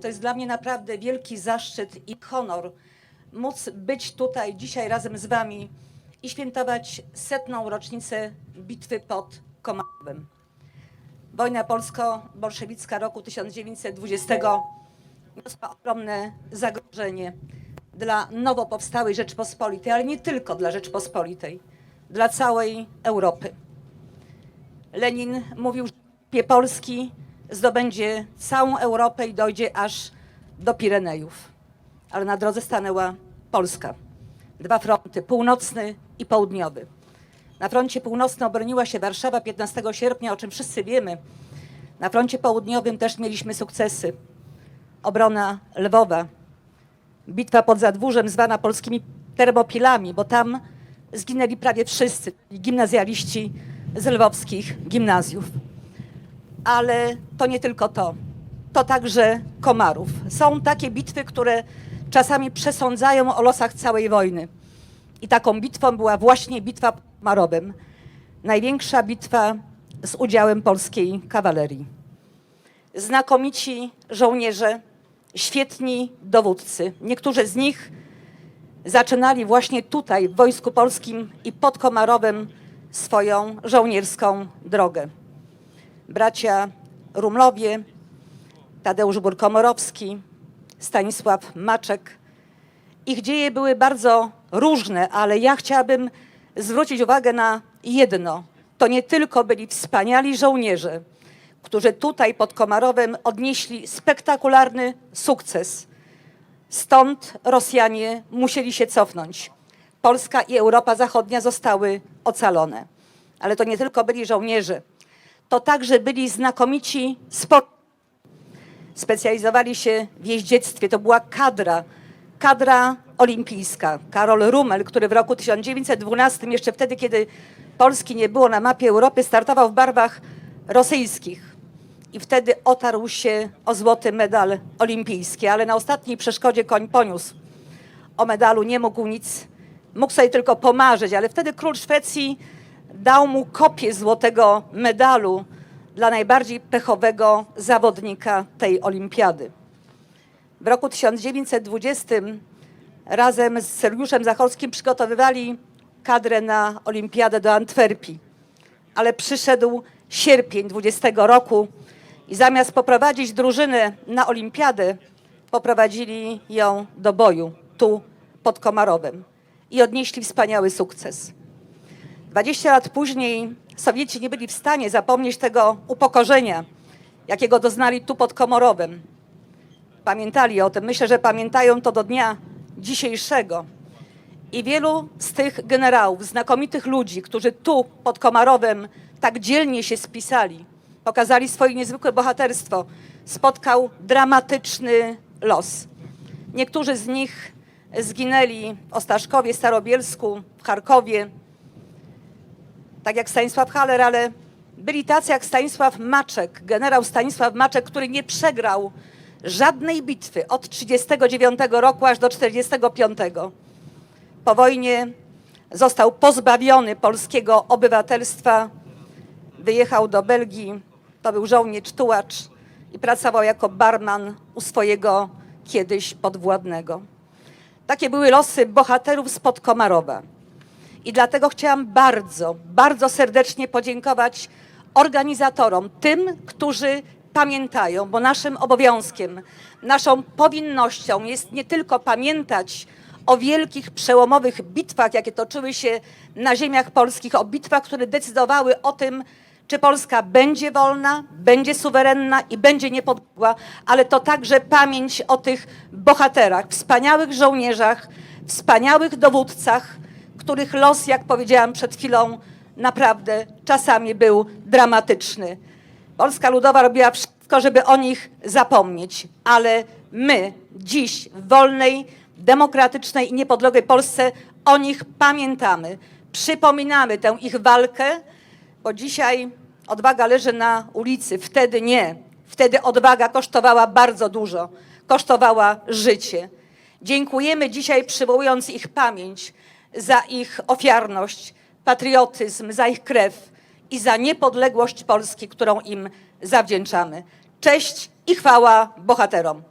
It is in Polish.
To jest dla mnie naprawdę wielki zaszczyt i honor móc być tutaj dzisiaj razem z Wami i świętować setną rocznicę bitwy pod Komarowem. Wojna polsko-bolszewicka roku 1920 niosła ogromne zagrożenie dla nowo powstałej Rzeczpospolitej, ale nie tylko dla Rzeczpospolitej, dla całej Europy. Lenin mówił, że Polski zdobędzie całą Europę i dojdzie aż do Pirenejów. Ale na drodze stanęła Polska. Dwa fronty, północny i południowy. Na froncie północnym obroniła się Warszawa 15 sierpnia, o czym wszyscy wiemy. Na froncie południowym też mieliśmy sukcesy. Obrona Lwowa, bitwa pod Zadwórzem zwana polskimi termopilami, bo tam zginęli prawie wszyscy gimnazjaliści z lwowskich gimnazjów. Ale to nie tylko to. To także Komarów. Są takie bitwy, które czasami przesądzają o losach całej wojny. I taką bitwą była właśnie bitwa pod. Największa bitwa z udziałem polskiej kawalerii. Znakomici żołnierze, świetni dowódcy. Niektórzy z nich zaczynali właśnie tutaj, w Wojsku Polskim i pod Komarowem swoją żołnierską drogę. Bracia Rumlowie, Tadeusz Burkomorowski, Stanisław Maczek. Ich dzieje były bardzo różne, ale ja chciałabym zwrócić uwagę na jedno. To nie tylko byli wspaniali żołnierze, którzy tutaj pod Komarowem odnieśli spektakularny sukces. Stąd Rosjanie musieli się cofnąć. Polska i Europa Zachodnia zostały ocalone. Ale to nie tylko byli żołnierze, to także byli znakomici sport. Specjalizowali się w jeździectwie. To była kadra, kadra olimpijska. Karol Rumel, który w roku 1912, jeszcze wtedy, kiedy Polski nie było na mapie Europy, startował w barwach rosyjskich. I wtedy otarł się o złoty medal olimpijski, ale na ostatniej przeszkodzie koń poniósł. O medalu nie mógł nic, mógł sobie tylko pomarzyć, ale wtedy król Szwecji dał mu kopię złotego medalu dla najbardziej pechowego zawodnika tej olimpiady. W roku 1920 razem z Sergiuszem Zachorskim przygotowywali kadrę na olimpiadę do Antwerpii. Ale przyszedł sierpień 20 roku i zamiast poprowadzić drużynę na olimpiadę, poprowadzili ją do boju tu pod Komarowem i odnieśli wspaniały sukces. 20 lat później Sowieci nie byli w stanie zapomnieć tego upokorzenia, jakiego doznali tu pod Komorowem. Pamiętali o tym. Myślę, że pamiętają to do dnia dzisiejszego. I wielu z tych generałów, znakomitych ludzi, którzy tu pod Komarowem tak dzielnie się spisali, pokazali swoje niezwykłe bohaterstwo, spotkał dramatyczny los. Niektórzy z nich zginęli w Ostaszkowie, Starobielsku, w Charkowie, tak jak Stanisław Haller, ale byli tacy jak Stanisław Maczek, generał Stanisław Maczek, który nie przegrał żadnej bitwy od 1939 roku aż do 1945. Po wojnie został pozbawiony polskiego obywatelstwa, wyjechał do Belgii, to był żołnierz tułacz i pracował jako barman u swojego kiedyś podwładnego. Takie były losy bohaterów spod Komarowa. I dlatego chciałam bardzo, bardzo serdecznie podziękować organizatorom, tym, którzy pamiętają, bo naszym obowiązkiem, naszą powinnością jest nie tylko pamiętać o wielkich, przełomowych bitwach, jakie toczyły się na ziemiach polskich, o bitwach, które decydowały o tym, czy Polska będzie wolna, będzie suwerenna i będzie niepodległa, ale to także pamięć o tych bohaterach, wspaniałych żołnierzach, wspaniałych dowódcach, których los, jak powiedziałam przed chwilą, naprawdę czasami był dramatyczny. Polska Ludowa robiła wszystko, żeby o nich zapomnieć, ale my dziś w wolnej, demokratycznej i niepodległej Polsce o nich pamiętamy. Przypominamy tę ich walkę, bo dzisiaj odwaga leży na ulicy, wtedy nie. Wtedy odwaga kosztowała bardzo dużo, kosztowała życie. Dziękujemy dzisiaj, przywołując ich pamięć, za ich ofiarność, patriotyzm, za ich krew i za niepodległość Polski, którą im zawdzięczamy. Cześć i chwała bohaterom.